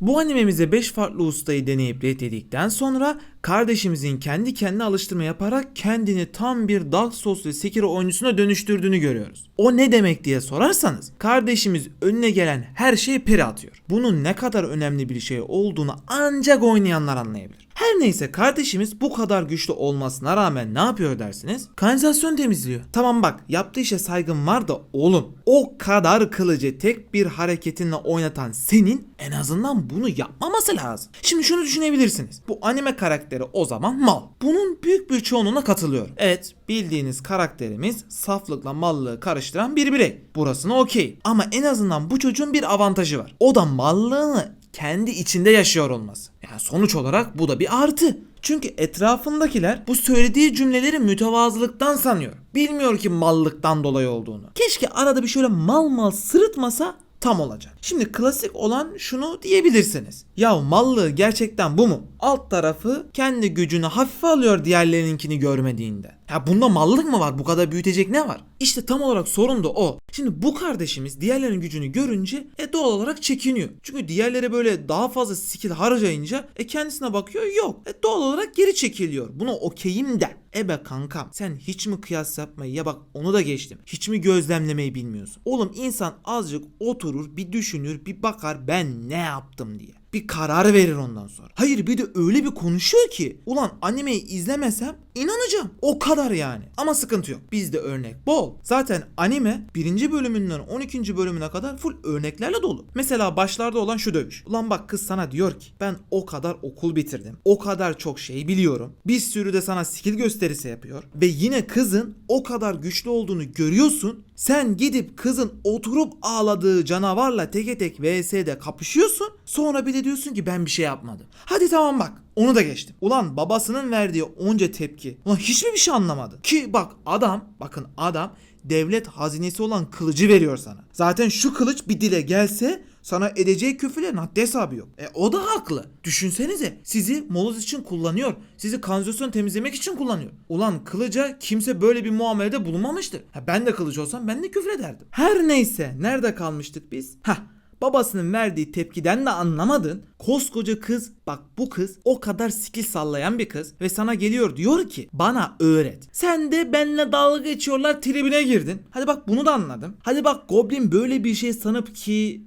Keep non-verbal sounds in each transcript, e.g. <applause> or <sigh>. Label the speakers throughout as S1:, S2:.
S1: Bu animemize 5 farklı ustayı deneyip reddedikten sonra kardeşimizin kendi kendine alıştırma yaparak kendini tam bir Dark Souls ve Sekiro oyuncusuna dönüştürdüğünü görüyoruz. O ne demek diye sorarsanız kardeşimiz önüne gelen her şeyi peri atıyor. Bunun ne kadar önemli bir şey olduğunu ancak oynayanlar anlayabilir. Her neyse kardeşimiz bu kadar güçlü olmasına rağmen ne yapıyor dersiniz? Kanalizasyon temizliyor. Tamam bak yaptığı işe saygın var da oğlum o kadar kılıcı tek bir hareketinle oynatan senin en azından bunu yapmaması lazım. Şimdi şunu düşünebilirsiniz. Bu anime karakteri o zaman mal. Bunun büyük bir çoğunluğuna katılıyorum. Evet bildiğiniz karakterimiz saflıkla mallığı karıştıran bir birey. Burasına okey. Ama en azından bu çocuğun bir avantajı var. O da mallığını kendi içinde yaşıyor olması. Yani sonuç olarak bu da bir artı. Çünkü etrafındakiler bu söylediği cümleleri mütevazılıktan sanıyor. Bilmiyor ki mallıktan dolayı olduğunu. Keşke arada bir şöyle mal mal sırıtmasa tam olacak. Şimdi klasik olan şunu diyebilirsiniz. Ya mallığı gerçekten bu mu? Alt tarafı kendi gücünü hafife alıyor diğerlerininkini görmediğinde. Ya bunda mallık mı var? Bu kadar büyütecek ne var? İşte tam olarak sorun da o. Şimdi bu kardeşimiz diğerlerinin gücünü görünce e doğal olarak çekiniyor. Çünkü diğerleri böyle daha fazla skill harcayınca e kendisine bakıyor yok. E doğal olarak geri çekiliyor. Buna okeyim de. Ebe kankam sen hiç mi kıyas yapmayı ya bak onu da geçtim. Hiç mi gözlemlemeyi bilmiyorsun? Oğlum insan azıcık oturur bir düşünür bir bakar ben ne yaptım diye bir karar verir ondan sonra. Hayır bir de öyle bir konuşuyor ki ulan animeyi izlemesem inanacağım. O kadar yani. Ama sıkıntı yok. Bizde örnek bol. Zaten anime birinci bölümünden 12. bölümüne kadar full örneklerle dolu. Mesela başlarda olan şu dövüş. Ulan bak kız sana diyor ki ben o kadar okul bitirdim. O kadar çok şey biliyorum. Bir sürü de sana skill gösterisi yapıyor. Ve yine kızın o kadar güçlü olduğunu görüyorsun. Sen gidip kızın oturup ağladığı canavarla teke tek VS'de kapışıyorsun. Sonra bir de diyorsun ki ben bir şey yapmadım. Hadi tamam bak onu da geçtim. Ulan babasının verdiği onca tepki. Ulan hiç mi bir şey anlamadı? Ki bak adam bakın adam devlet hazinesi olan kılıcı veriyor sana. Zaten şu kılıç bir dile gelse sana edeceği küfürlerin haddi hesabı yok. E o da haklı. Düşünsenize sizi moloz için kullanıyor. Sizi kanalizasyon temizlemek için kullanıyor. Ulan kılıca kimse böyle bir muamelede bulunmamıştır. Ha, ben de kılıç olsam ben de küfür ederdim. Her neyse nerede kalmıştık biz? Hah babasının verdiği tepkiden de anlamadın. Koskoca kız bak bu kız o kadar skill sallayan bir kız ve sana geliyor diyor ki bana öğret. Sen de benle dalga geçiyorlar tribine girdin. Hadi bak bunu da anladım. Hadi bak Goblin böyle bir şey sanıp ki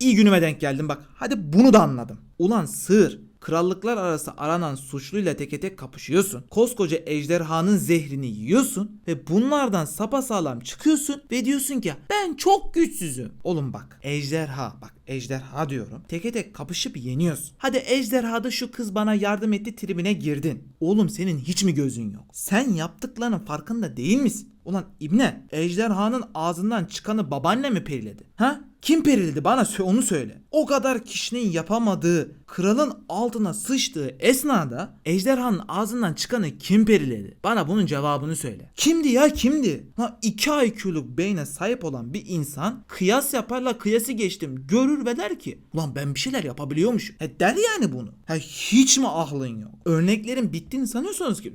S1: İyi günüme denk geldim bak. Hadi bunu da anladım. Ulan sığır. Krallıklar arası aranan suçluyla teke tek kapışıyorsun. Koskoca ejderhanın zehrini yiyorsun ve bunlardan sapasağlam çıkıyorsun ve diyorsun ki ben çok güçsüzüm. Oğlum bak ejderha bak ejderha diyorum. Teke tek kapışıp yeniyorsun. Hadi ejderhada şu kız bana yardım etti tribine girdin. Oğlum senin hiç mi gözün yok? Sen yaptıklarının farkında değil misin? Ulan İbne ejderhanın ağzından çıkanı babaanne mi periledi? Ha? Kim perildi bana onu söyle. O kadar kişinin yapamadığı kralın altına sıçtığı esnada ejderhanın ağzından çıkanı kim periledi? Bana bunun cevabını söyle. Kimdi ya kimdi? Ha 2 IQ'luk beyne sahip olan bir insan kıyas yaparla kıyası geçtim görür ve der ki ulan ben bir şeyler yapabiliyormuşum. He der yani bunu. Ha hiç mi aklın yok? Örneklerin bittiğini sanıyorsunuz ki.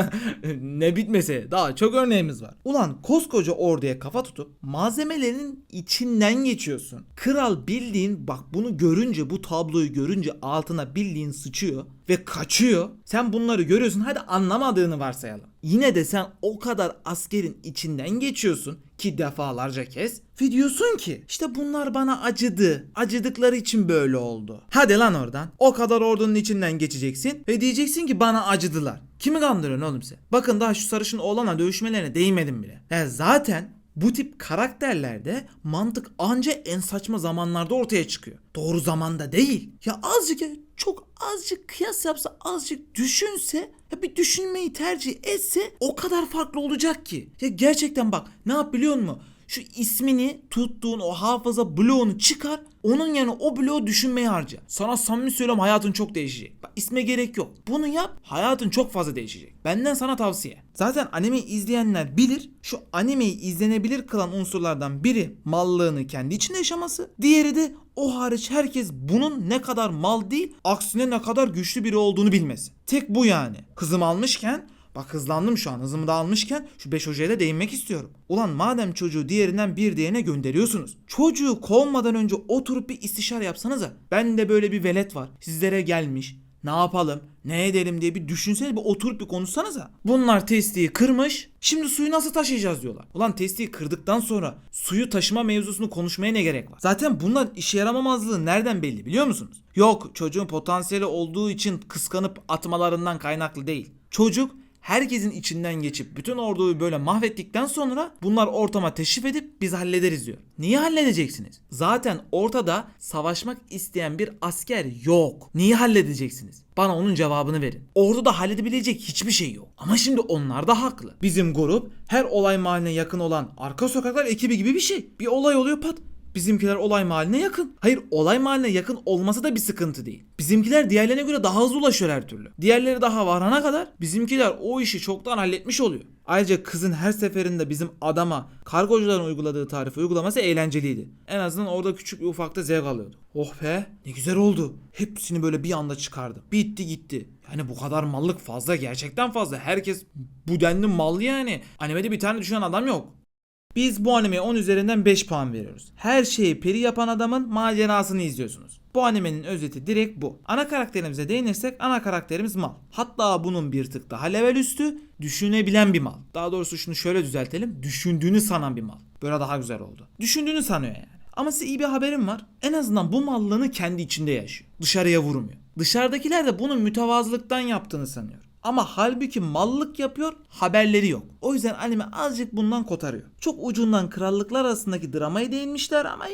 S1: <laughs> ne bitmese daha çok örneğimiz var. Ulan koskoca orduya kafa tutup malzemelerin içinden geçiyorsun. Kral bildiğin bak bunu görünce bu tabloyu görünce altına bildiğin sıçıyor ve kaçıyor. Sen bunları görüyorsun hadi anlamadığını varsayalım. Yine de sen o kadar askerin içinden geçiyorsun ki defalarca kez ve diyorsun ki işte bunlar bana acıdı. Acıdıkları için böyle oldu. Hadi lan oradan. O kadar ordunun içinden geçeceksin ve diyeceksin ki bana acıdılar. Kimi kandırıyorsun oğlum sen? Bakın daha şu sarışın oğlanla dövüşmelerine değmedim bile. Ya zaten bu tip karakterlerde mantık anca en saçma zamanlarda ortaya çıkıyor. Doğru zamanda değil. Ya azıcık çok azıcık kıyas yapsa azıcık düşünse ya bir düşünmeyi tercih etse o kadar farklı olacak ki. Ya gerçekten bak ne yap biliyor musun? Şu ismini tuttuğun o hafıza bloğunu çıkar. Onun yerine o bloğu düşünmeye harca. Sana samimi söylüyorum hayatın çok değişecek. Bak isme gerek yok. Bunu yap hayatın çok fazla değişecek. Benden sana tavsiye. Zaten animeyi izleyenler bilir. Şu animeyi izlenebilir kılan unsurlardan biri mallığını kendi içinde yaşaması. Diğeri de o hariç herkes bunun ne kadar mal değil aksine ne kadar güçlü biri olduğunu bilmesi. Tek bu yani. Kızım almışken Bak hızlandım şu an. Hızımı da almışken şu 5 hocaya da değinmek istiyorum. Ulan madem çocuğu diğerinden bir diğerine gönderiyorsunuz. Çocuğu kovmadan önce oturup bir istişare yapsanıza. Ben de böyle bir velet var. Sizlere gelmiş. Ne yapalım? Ne edelim diye bir düşünsene bir oturup bir konuşsanıza. Bunlar testiyi kırmış. Şimdi suyu nasıl taşıyacağız diyorlar. Ulan testiyi kırdıktan sonra suyu taşıma mevzusunu konuşmaya ne gerek var? Zaten bunlar işe yaramamazlığı nereden belli biliyor musunuz? Yok çocuğun potansiyeli olduğu için kıskanıp atmalarından kaynaklı değil. Çocuk herkesin içinden geçip bütün orduyu böyle mahvettikten sonra bunlar ortama teşrif edip biz hallederiz diyor. Niye halledeceksiniz? Zaten ortada savaşmak isteyen bir asker yok. Niye halledeceksiniz? Bana onun cevabını verin. Orduda halledebilecek hiçbir şey yok. Ama şimdi onlar da haklı. Bizim grup her olay mahalline yakın olan arka sokaklar ekibi gibi bir şey. Bir olay oluyor pat. Bizimkiler olay mahalline yakın. Hayır olay mahalline yakın olması da bir sıkıntı değil. Bizimkiler diğerlerine göre daha hızlı ulaşıyor her türlü. Diğerleri daha varana kadar bizimkiler o işi çoktan halletmiş oluyor. Ayrıca kızın her seferinde bizim adama kargocuların uyguladığı tarifi uygulaması eğlenceliydi. En azından orada küçük bir ufakta zevk alıyordu. Oh be ne güzel oldu. Hepsini böyle bir anda çıkardı. Bitti gitti. Yani bu kadar mallık fazla gerçekten fazla. Herkes bu denli mallı yani. Animede bir tane düşünen adam yok. Biz bu animeye 10 üzerinden 5 puan veriyoruz. Her şeyi peri yapan adamın macerasını izliyorsunuz. Bu animenin özeti direkt bu. Ana karakterimize değinirsek ana karakterimiz mal. Hatta bunun bir tık daha level üstü düşünebilen bir mal. Daha doğrusu şunu şöyle düzeltelim. Düşündüğünü sanan bir mal. Böyle daha güzel oldu. Düşündüğünü sanıyor yani. Ama size iyi bir haberim var. En azından bu mallığını kendi içinde yaşıyor. Dışarıya vurmuyor. Dışarıdakiler de bunu mütevazılıktan yaptığını sanıyor. Ama halbuki mallık yapıyor, haberleri yok. O yüzden anime azıcık bundan kotarıyor. Çok ucundan krallıklar arasındaki dramayı değinmişler ama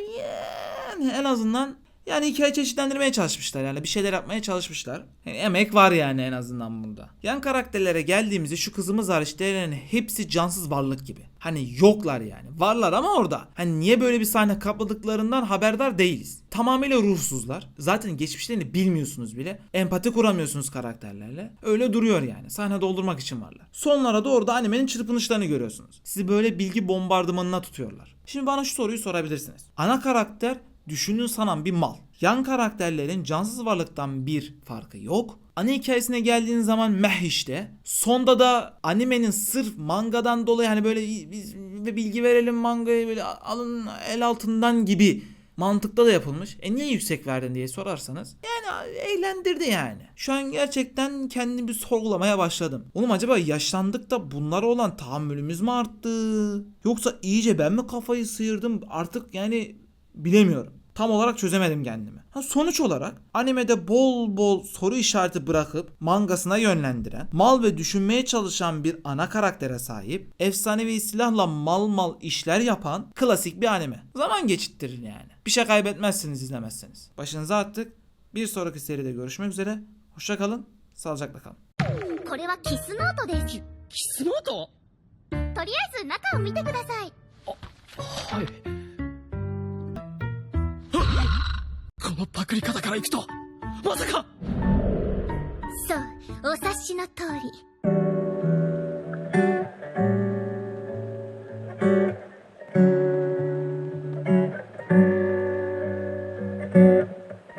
S1: yani en azından yani hikaye çeşitlendirmeye çalışmışlar yani bir şeyler yapmaya çalışmışlar. Yani emek var yani en azından bunda. Yan karakterlere geldiğimizde şu kızımız hariç diğerlerinin hepsi cansız varlık gibi. Hani yoklar yani. Varlar ama orada. Hani niye böyle bir sahne kapladıklarından haberdar değiliz. Tamamıyla ruhsuzlar. Zaten geçmişlerini bilmiyorsunuz bile. Empati kuramıyorsunuz karakterlerle. Öyle duruyor yani. Sahne doldurmak için varlar. Sonlara doğru da animenin çırpınışlarını görüyorsunuz. Sizi böyle bilgi bombardımanına tutuyorlar. Şimdi bana şu soruyu sorabilirsiniz. Ana karakter düşünün sanan bir mal. Yan karakterlerin cansız varlıktan bir farkı yok. Ana hikayesine geldiğin zaman meh işte. Sonda da animenin sırf mangadan dolayı hani böyle biz bilgi verelim mangaya böyle alın el altından gibi mantıkta da yapılmış. E niye yüksek verdin diye sorarsanız. Yani eğlendirdi yani. Şu an gerçekten kendimi sorgulamaya başladım. Oğlum acaba yaşlandık da bunlara olan tahammülümüz mü arttı? Yoksa iyice ben mi kafayı sıyırdım? Artık yani bilemiyorum. Tam olarak çözemedim kendimi. Ha, sonuç olarak animede bol bol soru işareti bırakıp mangasına yönlendiren, mal ve düşünmeye çalışan bir ana karaktere sahip, efsanevi silahla mal mal işler yapan klasik bir anime. Zaman geçittirir yani. Bir şey kaybetmezsiniz izlemezseniz. Başınıza attık. Bir sonraki seride görüşmek üzere. Hoşça kalın. Sağlıcakla kalın.
S2: これはキスノートです
S3: キスノート
S2: とりあえず中を見てください
S3: はい このパクリ方からいくとまさか！
S2: そうお察しの通り。